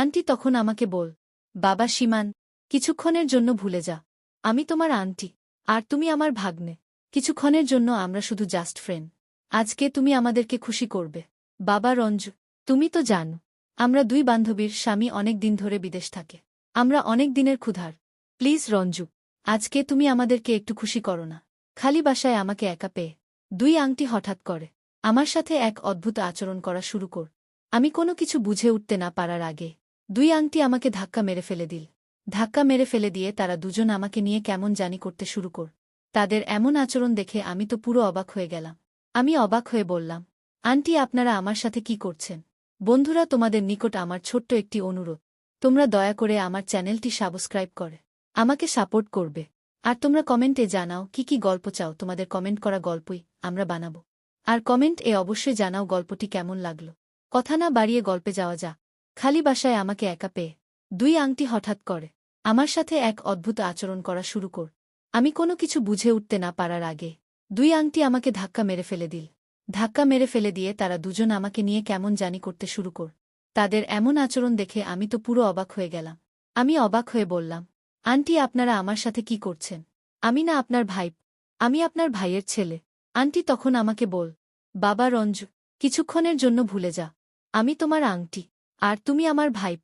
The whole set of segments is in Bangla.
আন্টি তখন আমাকে বল, বাবা সীমান, কিছুক্ষণের জন্য ভুলে যা। আমি তোমার আন্টি, আর তুমি আমার ভাগ্নে। কিছুক্ষণের জন্য আমরা শুধু জাস্ট ফ্রেন্ড আজকে তুমি আমাদেরকে খুশি করবে। বাবা রঞ্জু, তুমি তো জানো, আমরা দুই বান্ধবীর স্বামী অনেক দিন ধরে বিদেশ থাকে। আমরা অনেক দিনের ক্ষুধার। প্লিজ রঞ্জু, আজকে তুমি আমাদেরকে একটু খুশি করো না। খালি বাসায় আমাকে একা পেয়ে, দুই আংটি হঠাৎ করে। আমার সাথে এক অদ্ভুত আচরণ করা শুরু কর। আমি কোনো কিছু বুঝে উঠতে না পারার আগে দুই আংটি আমাকে ধাক্কা মেরে ফেলে দিল। ধাক্কা মেরে ফেলে দিয়ে তারা দুজন আমাকে নিয়ে কেমন জানি করতে শুরু কর। তাদের এমন আচরণ দেখে আমি তো পুরো অবাক হয়ে গেলাম। আমি অবাক হয়ে বললাম, আন্টি, আপনারা আমার সাথে কি করছেন? বন্ধুরা, তোমাদের নিকট আমার ছোট্ট একটি অনুরোধ। তোমরা দয়া করে আমার চ্যানেলটি সাবস্ক্রাইব করে। আমাকে সাপোর্ট করবে। আর তোমরা কমেন্টে জানাও কি কি গল্প চাও। তোমাদের কমেন্ট করা গল্পই আমরা বানাবো। আর কমেন্ট এ অবশ্যই জানাও গল্পটি কেমন লাগল। কথা না বাড়িয়ে গল্পে যাওয়া যা খালি বাসায় আমাকে একা পেয়ে দুই আংটি হঠাৎ করে আমার সাথে এক অদ্ভুত আচরণ করা শুরু কর। আমি কোনো কিছু বুঝে উঠতে না পারার আগে দুই আংটি আমাকে ধাক্কা মেরে ফেলে দিল। ধাক্কা মেরে ফেলে দিয়ে তারা দুজন আমাকে নিয়ে কেমন জানি করতে শুরু কর। তাদের এমন আচরণ দেখে আমি তো পুরো অবাক হয়ে গেলাম। আমি অবাক হয়ে বললাম, আন্টি, আপনারা আমার সাথে কি করছেন? আমি না আপনার ভাই, আমি আপনার ভাইয়ের ছেলে। আন্টি তখন আমাকে বল, বাবা রঞ্জু, কিছুক্ষণের জন্য ভুলে যা, আমি তোমার আংটি। আর তুমি আমার ভাই।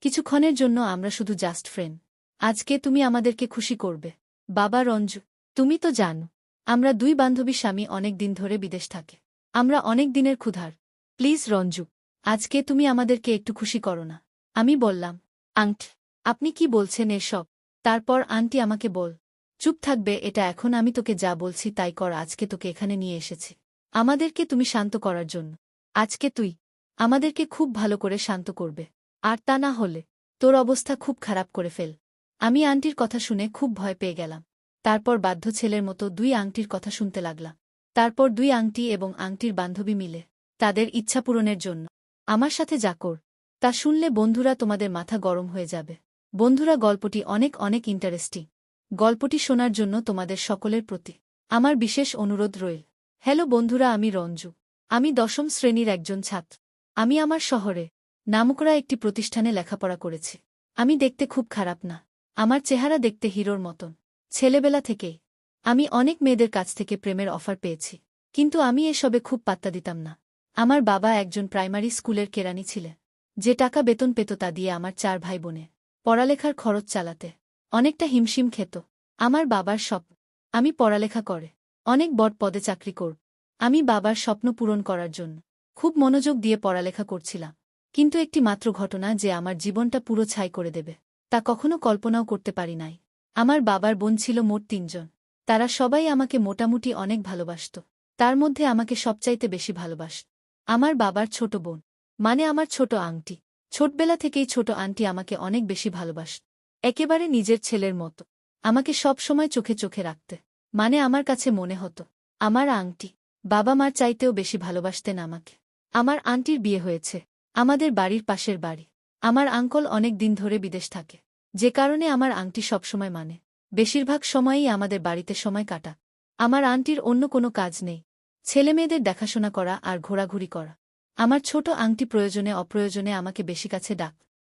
কিছুক্ষণের জন্য আমরা শুধু জাস্ট ফ্রেন্ড আজকে তুমি আমাদেরকে খুশি করবে। বাবা রঞ্জু, তুমি তো জানো, আমরা দুই বান্ধবী স্বামী অনেক দিন ধরে বিদেশ থাকে। আমরা অনেক দিনের ক্ষুধার। প্লিজ রঞ্জু, আজকে তুমি আমাদেরকে একটু খুশি করো না। আমি বললাম আংট আপনি কি বলছেন এসব? তারপর আন্টি আমাকে বল, চুপ থাকবে, এটা এখন আমি তোকে যা বলছি তাই কর, আজকে তোকে এখানে নিয়ে এসেছি। আমাদেরকে তুমি শান্ত করার জন্য। আজকে তুই আমাদেরকে খুব ভালো করে শান্ত করবে। আর তা না হলে তোর অবস্থা খুব খারাপ করে ফেল। আমি আন্টির কথা শুনে খুব ভয় পেয়ে গেলাম। তারপর বাধ্য ছেলের মতো দুই আংটির কথা শুনতে লাগলাম তারপর দুই আংটি এবং আংটির বান্ধবী মিলে তাদের ইচ্ছা পূরণের জন্য। আমার সাথে যা কর। তা শুনলে বন্ধুরা তোমাদের মাথা গরম হয়ে যাবে। বন্ধুরা, গল্পটি অনেক অনেক ইন্টারেস্টিং গল্পটি শোনার জন্য তোমাদের সকলের প্রতি আমার বিশেষ অনুরোধ রইল। হ্যালো বন্ধুরা, আমি রঞ্জু। আমি দশম শ্রেণির একজন ছাত্র। আমি আমার শহরে নামকরা একটি প্রতিষ্ঠানে লেখাপড়া করেছি। আমি দেখতে খুব খারাপ না। আমার চেহারা দেখতে হিরোর মতন। ছেলেবেলা থেকেই আমি অনেক মেয়েদের কাছ থেকে প্রেমের অফার পেয়েছি। কিন্তু আমি এসবে খুব পাত্তা দিতাম না। আমার বাবা একজন প্রাইমারি স্কুলের কেরানি ছিলেন। যে টাকা বেতন পেত তা দিয়ে আমার চার ভাই বোনে পড়ালেখার খরচ চালাতে। অনেকটা হিমশিম খেত। আমার বাবার স্বপ্ন, আমি পড়ালেখা করে। অনেক বড় পদে চাকরি করব আমি বাবার স্বপ্ন পূরণ করার জন্য খুব মনোযোগ দিয়ে পড়ালেখা করছিলাম। কিন্তু একটি মাত্র ঘটনা যে আমার জীবনটা পুরো ছাই করে দেবে, তা কখনো কল্পনাও করতে পারি নাই। আমার বাবার বোন ছিল মোট তিনজন। তারা সবাই আমাকে মোটামুটি অনেক ভালোবাসত। তার মধ্যে আমাকে সবচাইতে বেশি ভালোবাসত। আমার বাবার ছোট বোন মানে আমার ছোট আংটি। ছোটবেলা থেকেই ছোট আন্টি আমাকে অনেক বেশি ভালোবাসত। একেবারে নিজের ছেলের মতো। আমাকে সব সময় চোখে চোখে রাখতে মানে আমার কাছে মনে হতো, আমার আংটি, বাবা মার চাইতেও বেশি ভালোবাসতেন আমাকে। আমার আন্টির বিয়ে হয়েছে, আমাদের বাড়ির পাশের বাড়ি। আমার আঙ্কল অনেক দিন ধরে বিদেশ থাকে, যে কারণে আমার আংটি সবসময় মানে। বেশিরভাগ সময়ই আমাদের বাড়িতে সময় কাটা। আমার আন্টির অন্য কোনো কাজ নেই। ছেলেমেয়েদের দেখাশোনা করা আর ঘোরাঘুরি করা। আমার ছোট আংটি প্রয়োজনে অপ্রয়োজনে আমাকে বেশি কাছে ডাক।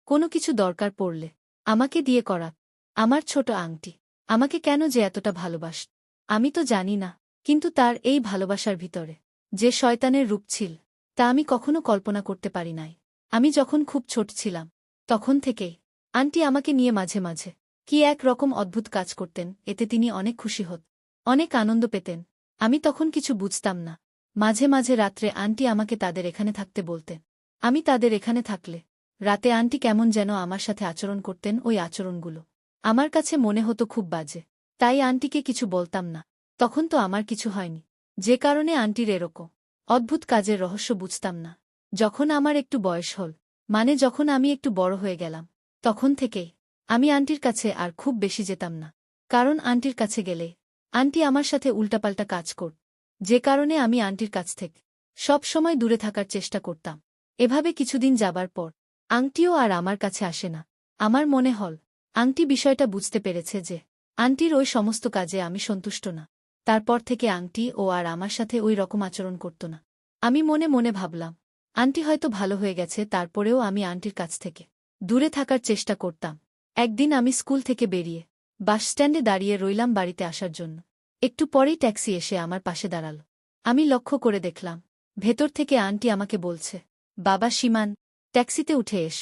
কোনো কিছু দরকার পড়লে আমাকে দিয়ে করা আমার ছোট আংটি, আমাকে কেন যে এতটা ভালোবাস? আমি তো জানি না, কিন্তু তার এই ভালোবাসার ভিতরে যে শয়তানের রূপ ছিল। তা আমি কখনো কল্পনা করতে পারি নাই। আমি যখন খুব ছোট ছিলাম, তখন থেকেই আন্টি আমাকে নিয়ে মাঝে মাঝে কি এক রকম অদ্ভুত কাজ করতেন, এতে তিনি অনেক খুশি হত, অনেক আনন্দ পেতেন। আমি তখন কিছু বুঝতাম না। মাঝে মাঝে রাত্রে আন্টি আমাকে তাদের এখানে থাকতে বলতেন, আমি তাদের এখানে থাকলে রাতে আন্টি কেমন যেন আমার সাথে আচরণ করতেন ওই আচরণগুলো। আমার কাছে মনে হতো খুব বাজে, তাই আন্টিকে কিছু বলতাম না। তখন তো আমার কিছু হয়নি। যে কারণে আন্টির এরকম অদ্ভুত কাজের রহস্য বুঝতাম না। যখন আমার একটু বয়স হল মানে যখন আমি একটু বড় হয়ে গেলাম, তখন থেকেই আমি আন্টির কাছে আর খুব বেশি যেতাম না। কারণ আন্টির কাছে গেলে, আন্টি আমার সাথে উল্টাপাল্টা কাজ কর, যে কারণে আমি আন্টির কাছ থেকে সব সময় দূরে থাকার চেষ্টা করতাম। এভাবে কিছুদিন যাবার পর, আংটিও আর আমার কাছে আসে না। আমার মনে হল, আংটি বিষয়টা বুঝতে পেরেছে যে, আন্টির ওই সমস্ত কাজে আমি সন্তুষ্ট না। তারপর থেকে আংটি ও আর আমার সাথে ওই রকম আচরণ করত না। আমি মনে মনে ভাবলাম, আন্টি হয়তো ভালো হয়ে গেছে, তারপরেও আমি আন্টির কাছ থেকে দূরে থাকার চেষ্টা করতাম। একদিন আমি স্কুল থেকে বেরিয়ে বাসস্ট্যান্ডে দাঁড়িয়ে রইলাম বাড়িতে আসার জন্য। একটু পরেই ট্যাক্সি এসে আমার পাশে দাঁড়াল। আমি লক্ষ্য করে দেখলাম, ভেতর থেকে আন্টি আমাকে বলছে, বাবা সীমান, ট্যাক্সিতে উঠে এস।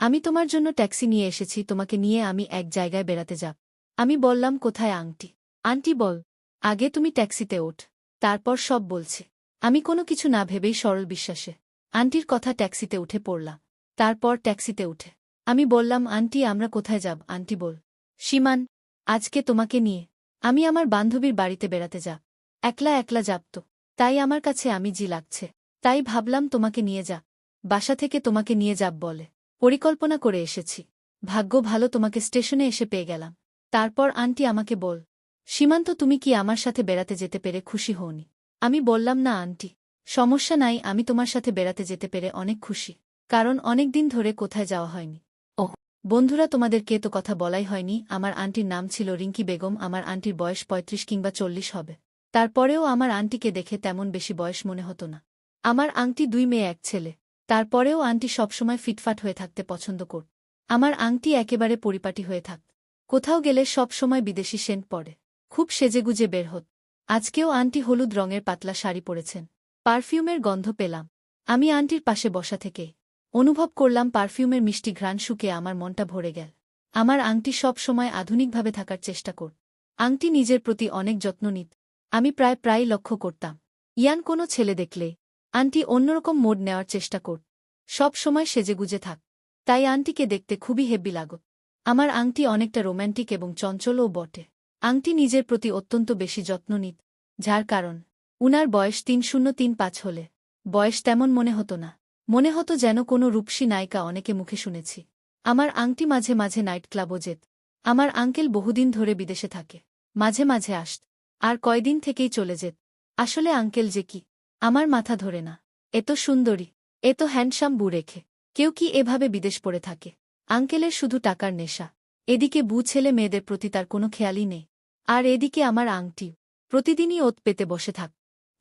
আমি তোমার জন্য ট্যাক্সি নিয়ে এসেছি, তোমাকে নিয়ে আমি এক জায়গায় বেড়াতে যাব। আমি বললাম, কোথায় আংটি? আন্টি বল আগে তুমি ট্যাক্সিতে ওঠ। তারপর সব বলছি। আমি কোনো কিছু না ভেবেই সরল বিশ্বাসে। আন্টির কথা ট্যাক্সিতে উঠে পড়লাম। তারপর ট্যাক্সিতে উঠে। আমি বললাম, আন্টি, আমরা কোথায় যাব? আন্টি বল, সীমান, আজকে তোমাকে নিয়ে আমি আমার বান্ধবীর বাড়িতে বেড়াতে যাব। একলা একলা যাব তো। তাই আমার কাছে আমি জি লাগছে। তাই ভাবলাম তোমাকে নিয়ে যা। বাসা থেকে তোমাকে নিয়ে যাব বলে। পরিকল্পনা করে এসেছি। ভাগ্য ভালো, তোমাকে স্টেশনে এসে পেয়ে গেলাম। তারপর আন্টি আমাকে বল সীমান্ত তুমি কি আমার সাথে বেড়াতে যেতে পেরে খুশি হওনি? আমি বললাম, না, আন্টি। সমস্যা নাই, আমি তোমার সাথে বেড়াতে যেতে পেরে অনেক খুশি। কারণ অনেক দিন ধরে কোথায় যাওয়া হয়নি। ও বন্ধুরা তোমাদেরকে তো কথা বলাই হয়নি। আমার আন্টির নাম ছিল রিঙ্কি বেগম। আমার আন্টির বয়স পঁয়ত্রিশ কিংবা চল্লিশ হবে। তারপরেও আমার আন্টিকে দেখে তেমন বেশি বয়স মনে হতো না। আমার আংটি দুই মেয়ে, এক ছেলে। তারপরেও আন্টি সবসময় ফিটফাট হয়ে থাকতে পছন্দ কর আমার আংটি একেবারে পরিপাটি হয়ে থাক। কোথাও গেলে সব সময় বিদেশি সেন্ট পড়ে খুব সেজেগুজে বের হত। আজকেও আন্টি হলুদ রঙের পাতলা শাড়ি পরেছেন। পারফিউমের গন্ধ পেলাম। আমি আন্টির পাশে বসা থেকে অনুভব করলাম পারফিউমের মিষ্টি ঘ্রাণ শুকে আমার মনটা ভরে গেল। আমার আংটি সব সময় আধুনিকভাবে থাকার চেষ্টা কর। আংটি নিজের প্রতি অনেক যত্ন নিত। আমি প্রায় প্রায় লক্ষ্য করতাম। ইয়ান কোনো ছেলে দেখলে আন্টি অন্যরকম মোড নেওয়ার চেষ্টা কর। সব সময় সেজেগুজে থাক। তাই আন্টিকে দেখতে খুবই হেব্বি লাগত। আমার আংটি অনেকটা রোম্যান্টিক এবং চঞ্চলও বটে। আংটি নিজের প্রতি অত্যন্ত বেশি যত্ন নিত, যার কারণ, উনার বয়স তিন শূন্য তিন পাঁচ হলে। বয়স তেমন মনে হতো না। মনে হতো যেন কোনো রূপসী নায়িকা অনেকে মুখে শুনেছি। আমার আংটি মাঝে মাঝে নাইট ক্লাবও যেত। আমার আঙ্কেল বহুদিন ধরে বিদেশে থাকে। মাঝে মাঝে আসত। আর কয়দিন থেকেই চলে যেত। আসলে আঙ্কেল যে কি? আমার মাথা ধরে না। এত সুন্দরী। এত হ্যান্ডসাম বু রেখে কেউ কি এভাবে বিদেশ পড়ে থাকে? আঙ্কেলের শুধু টাকার নেশা। এদিকে বু ছেলে মেয়েদের প্রতি তার কোনো খেয়ালই নেই। আর এদিকে আমার আংটি, প্রতিদিনই ওত পেতে বসে থাক।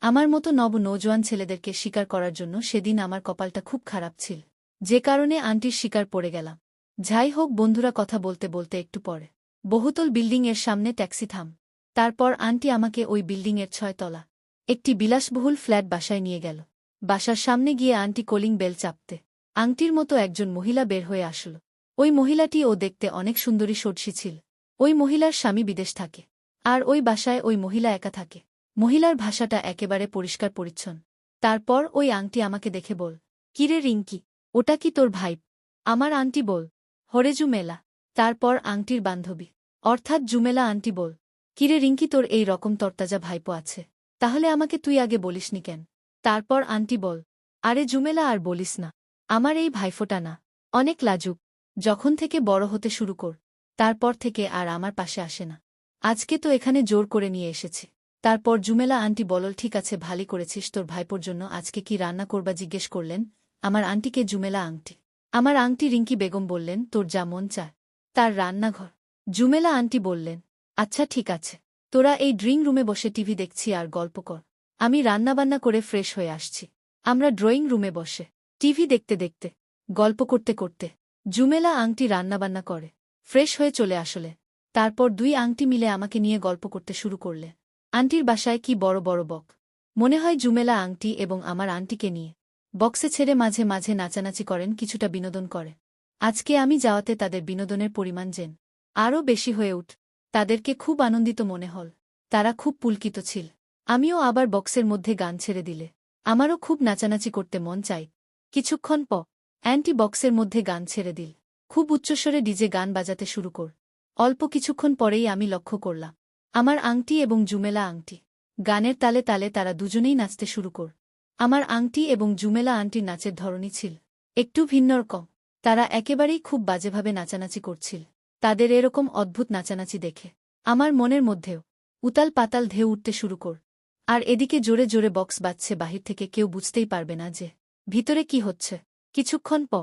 আমার মতো নব নৌজোয়ান ছেলেদেরকে শিকার করার জন্য সেদিন আমার কপালটা খুব খারাপ ছিল। যে কারণে আন্টির শিকার পড়ে গেলাম। যাই হোক বন্ধুরা কথা বলতে বলতে একটু পরে। বহুতল বিল্ডিংয়ের সামনে ট্যাক্সি থাম। তারপর আন্টি আমাকে ওই বিল্ডিংয়ের ছয়তলা একটি বিলাসবহুল ফ্ল্যাট বাসায় নিয়ে গেল। বাসার সামনে গিয়ে আন্টি কলিং বেল চাপতে, আংটির মতো একজন মহিলা বের হয়ে আসল। ওই মহিলাটি ও দেখতে অনেক সুন্দরী সর্ষি ছিল। ওই মহিলার স্বামী বিদেশ থাকে। আর ওই বাসায় ওই মহিলা একা থাকে। মহিলার ভাষাটা একেবারে পরিষ্কার পরিচ্ছন্ন। তারপর ওই আংটি আমাকে দেখে বল, কিরে রিঙ্কি, ওটা কি তোর ভাইপ আমার আন্টি বল, হরে জুমেলা। তারপর আংটির বান্ধবী, অর্থাৎ জুমেলা আন্টি বল, কিরে রিঙ্কি, তোর এই রকম তরতাজা ভাইপো আছে। তাহলে আমাকে তুই আগে বলিসনি কেন? তারপর আন্টি বল, আরে জুমেলা আর বলিস না। আমার এই ভাইফোটা না। অনেক লাজুক। যখন থেকে বড় হতে শুরু কর, তারপর থেকে আর আমার পাশে আসে না। আজকে তো এখানে জোর করে নিয়ে এসেছি। তারপর জুমেলা আন্টি বলল, ঠিক আছে, ভালি করেছিস, তোর ভাইপোর জন্য আজকে কি রান্না করবা জিজ্ঞেস করলেন আমার আন্টিকে জুমেলা আংটি। আমার আংটি রিঙ্কি বেগম বললেন, তোর যা মন চায়, তার রান্নাঘর। জুমেলা আন্টি বললেন আচ্ছা ঠিক আছে, তোরা এই ড্রিং রুমে বসে টিভি দেখছি আর গল্প কর। আমি রান্নাবান্না করে ফ্রেশ হয়ে আসছি। আমরা ড্রয়িং রুমে বসে, টিভি দেখতে দেখতে, গল্প করতে করতে জুমেলা আংটি রান্নাবান্না করে। ফ্রেশ হয়ে চলে আসলে। তারপর দুই আংটি মিলে আমাকে নিয়ে গল্প করতে শুরু করলে। আন্টির বাসায় কি বড় বড় বক। মনে হয় জুমেলা আংটি এবং আমার আন্টিকে নিয়ে। বক্সে ছেড়ে মাঝে মাঝে নাচানাচি করেন, কিছুটা বিনোদন করে। আজকে আমি যাওয়াতে তাদের বিনোদনের পরিমাণ জেন আরও বেশি হয়ে উঠ, তাদেরকে খুব আনন্দিত মনে হল। তারা খুব পুলকিত ছিল। আমিও আবার বক্সের মধ্যে গান ছেড়ে দিলে। আমারও খুব নাচানাচি করতে মন চাই কিছুক্ষণ প অ্যান্টি বক্সের মধ্যে গান ছেড়ে দিল। খুব উচ্চস্বরে ডিজে গান বাজাতে শুরু কর। অল্প কিছুক্ষণ পরেই আমি লক্ষ্য করলাম, আমার আংটি এবং জুমেলা আংটি। গানের তালে তালে তারা দুজনেই নাচতে শুরু কর। আমার আংটি এবং জুমেলা আংটির নাচের ধরনই ছিল একটু ভিন্ন রকম। তারা একেবারেই খুব বাজেভাবে নাচানাচি করছিল। তাদের এরকম অদ্ভুত নাচানাচি দেখে আমার মনের মধ্যেও উতাল পাতাল ঢেউ উঠতে শুরু কর। আর এদিকে জোরে জোরে বক্স বাজছে, বাহির থেকে কেউ বুঝতেই পারবে না যে ভিতরে কি হচ্ছে। কিছুক্ষণ প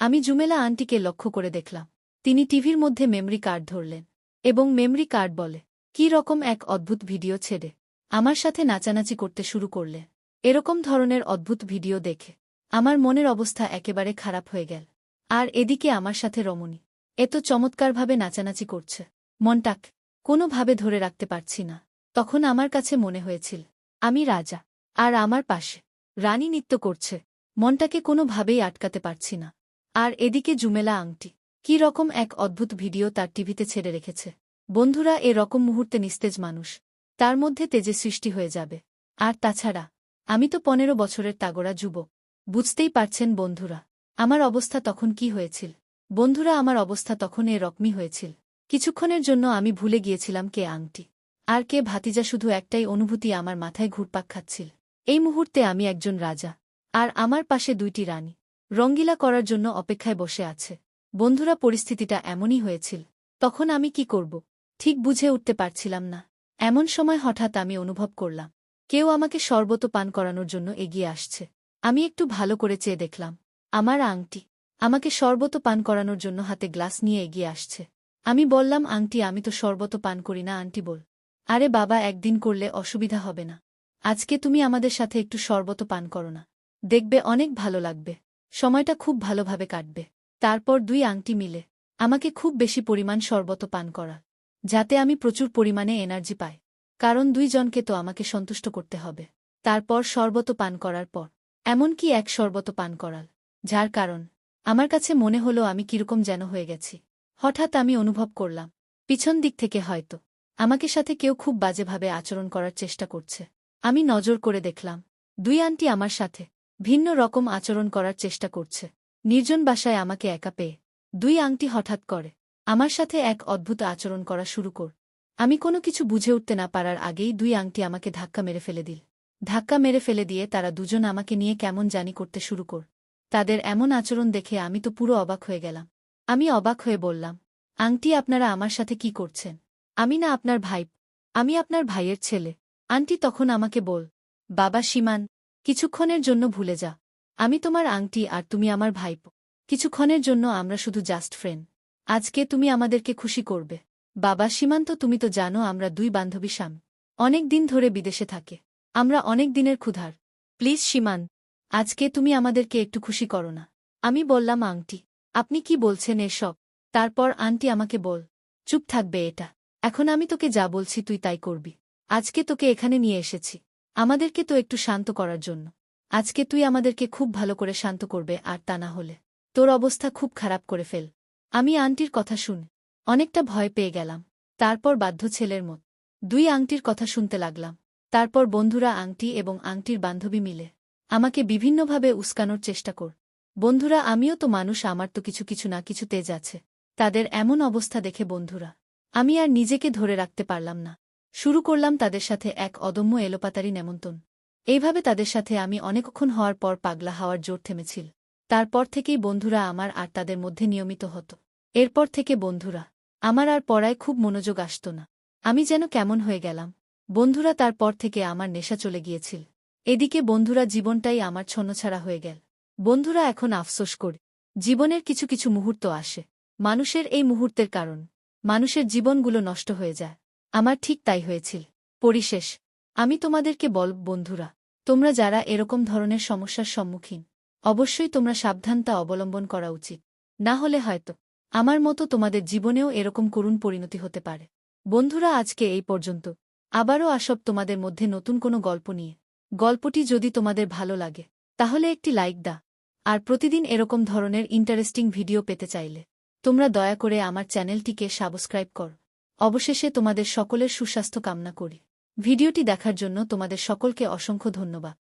আমি জুমেলা আন্টিকে লক্ষ্য করে দেখলাম। তিনি টিভির মধ্যে মেমরি কার্ড ধরলেন এবং মেমরি কার্ড বলে, কি রকম এক অদ্ভুত ভিডিও ছেড়ে আমার সাথে নাচানাচি করতে শুরু করলে। এরকম ধরনের অদ্ভুত ভিডিও দেখে আমার মনের অবস্থা একেবারে খারাপ হয়ে গেল। আর এদিকে আমার সাথে রমণী এত চমৎকারভাবে নাচানাচি করছে। মনটাক, কোনোভাবে ধরে রাখতে পারছি না। তখন আমার কাছে মনে হয়েছিল, আমি রাজা, আর আমার পাশে রানী নৃত্য করছে। মনটাকে কোনোভাবেই আটকাতে পারছি না। আর এদিকে জুমেলা আংটি। কি রকম এক অদ্ভুত ভিডিও তার টিভিতে ছেড়ে রেখেছে। বন্ধুরা, এ রকম মুহূর্তে নিস্তেজ মানুষ। তার মধ্যে তেজে সৃষ্টি হয়ে যাবে। আর তাছাড়া, আমি তো পনেরো বছরের তাগোড়া যুবক। বুঝতেই পারছেন বন্ধুরা, আমার অবস্থা তখন কি হয়েছিল? বন্ধুরা, আমার অবস্থা তখন এ রকমই হয়েছিল। কিছুক্ষণের জন্য আমি ভুলে গিয়েছিলাম কে আংটি। আর কে ভাতিজা, শুধু একটাই অনুভূতি আমার মাথায় ঘুরপাক খাচ্ছিল। এই মুহূর্তে আমি একজন রাজা। আর আমার পাশে দুইটি রানী। রঙ্গিলা করার জন্য অপেক্ষায় বসে আছে। বন্ধুরা, পরিস্থিতিটা এমনই হয়েছিল। তখন আমি কি করব? ঠিক বুঝে উঠতে পারছিলাম না। এমন সময় হঠাৎ আমি অনুভব করলাম, কেউ আমাকে শরবত পান করানোর জন্য এগিয়ে আসছে। আমি একটু ভালো করে চেয়ে দেখলাম, আমার আংটি আমাকে শরবত পান করানোর জন্য হাতে গ্লাস নিয়ে এগিয়ে আসছে। আমি বললাম, আংটি, আমি তো শরবত পান করি না, আন্টি, বল। আরে বাবা, একদিন করলে অসুবিধা হবে না। আজকে তুমি আমাদের সাথে একটু শরবত পান করো না। দেখবে অনেক ভালো লাগবে। সময়টা খুব ভালোভাবে কাটবে। তারপর দুই আংটি মিলে। আমাকে খুব বেশি পরিমাণ শরবত পান করা। যাতে আমি প্রচুর পরিমাণে এনার্জি পাই। কারণ দুইজনকে তো আমাকে সন্তুষ্ট করতে হবে। তারপর শরবত পান করার পর। এমনকি এক শরবত পান করাল যার কারণ, আমার কাছে মনে হলো আমি কীরকম যেন হয়ে গেছি। হঠাৎ আমি অনুভব করলাম, পিছন দিক থেকে হয়তো। আমাকে সাথে কেউ খুব বাজেভাবে আচরণ করার চেষ্টা করছে। আমি নজর করে দেখলাম, দুই আন্টি আমার সাথে। ভিন্ন রকম আচরণ করার চেষ্টা করছে। নির্জন বাসায় আমাকে একা পেয়ে। দুই আংটি হঠাৎ করে। আমার সাথে এক অদ্ভুত আচরণ করা শুরু কর। আমি কোনো কিছু বুঝে উঠতে না পারার আগেই দুই আংটি আমাকে ধাক্কা মেরে ফেলে দিল। ধাক্কা মেরে ফেলে দিয়ে তারা দুজন আমাকে নিয়ে কেমন জানি করতে শুরু কর। তাদের এমন আচরণ দেখে আমি তো পুরো অবাক হয়ে গেলাম। আমি অবাক হয়ে বললাম, আংটি, আপনারা আমার সাথে কি করছেন? আমি না আপনার ভাই, আমি আপনার ভাইয়ের ছেলে। আন্টি তখন আমাকে বল, বাবা সীমান কিছুক্ষণের জন্য ভুলে যা। আমি তোমার আংটি আর তুমি আমার ভাইপ। কিছুক্ষণের জন্য আমরা শুধু জাস্ট ফ্রেন্ড আজকে তুমি আমাদেরকে খুশি করবে। বাবা সীমান্ত, তুমি তো জানো আমরা দুই বান্ধবী স্বামী। অনেক দিন ধরে বিদেশে থাকে। আমরা অনেক দিনের ক্ষুধার। প্লিজ সীমান, আজকে তুমি আমাদেরকে একটু খুশি করো না। আমি বললাম, আংটি, আপনি কি বলছেন এসব? তারপর আন্টি আমাকে বল, চুপ থাকবে এটা। এখন আমি তোকে যা বলছি তুই তাই করবি। আজকে তোকে এখানে নিয়ে এসেছি। আমাদেরকে তো একটু শান্ত করার জন্য। আজকে তুই আমাদেরকে খুব ভালো করে শান্ত করবে, আর তা না হলে। তোর অবস্থা খুব খারাপ করে ফেল। আমি আন্টির কথা শুন। অনেকটা ভয় পেয়ে গেলাম। তারপর বাধ্য ছেলের মত। দুই আংটির কথা শুনতে লাগলাম। তারপর বন্ধুরা আংটি এবং আংটির বান্ধবী মিলে। আমাকে বিভিন্নভাবে উস্কানোর চেষ্টা কর। বন্ধুরা, আমিও তো মানুষ, আমার তো কিছু কিছু না কিছু তেজ আছে। তাদের এমন অবস্থা দেখে বন্ধুরা। আমি আর নিজেকে ধরে রাখতে পারলাম না। শুরু করলাম তাদের সাথে এক অদম্য এলোপাতারি নেমন্তন। এইভাবে তাদের সাথে আমি অনেকক্ষণ হওয়ার পর পাগলা হাওয়ার জোর থেমেছিল। তারপর থেকেই বন্ধুরা আমার আর তাদের মধ্যে নিয়মিত হতো। এরপর থেকে বন্ধুরা, আমার আর পড়ায় খুব মনোযোগ আসত না। আমি যেন কেমন হয়ে গেলাম। বন্ধুরা তারপর থেকে আমার নেশা চলে গিয়েছিল। এদিকে বন্ধুরা জীবনটাই আমার ছন্নছাড়া হয়ে গেল। বন্ধুরা এখন আফসোস করে, জীবনের কিছু কিছু মুহূর্ত আসে। মানুষের এই মুহূর্তের কারণ, মানুষের জীবনগুলো নষ্ট হয়ে যায়। আমার ঠিক তাই হয়েছিল। পরিশেষ, আমি তোমাদেরকে বল, বন্ধুরা, তোমরা যারা এরকম ধরনের সমস্যার সম্মুখীন, অবশ্যই তোমরা সাবধানতা অবলম্বন করা উচিত। না হলে হয়তো, আমার মতো তোমাদের জীবনেও এরকম করুণ পরিণতি হতে পারে। বন্ধুরা, আজকে এই পর্যন্ত। আবারও আসব তোমাদের মধ্যে নতুন কোনো গল্প নিয়ে। গল্পটি যদি তোমাদের ভালো লাগে, তাহলে একটি লাইক দা আর প্রতিদিন এরকম ধরনের ইন্টারেস্টিং ভিডিও পেতে চাইলে, তোমরা দয়া করে আমার চ্যানেলটিকে সাবস্ক্রাইব কর। অবশেষে তোমাদের সকলের সুস্বাস্থ্য কামনা করি। ভিডিওটি দেখার জন্য তোমাদের সকলকে অসংখ্য ধন্যবাদ।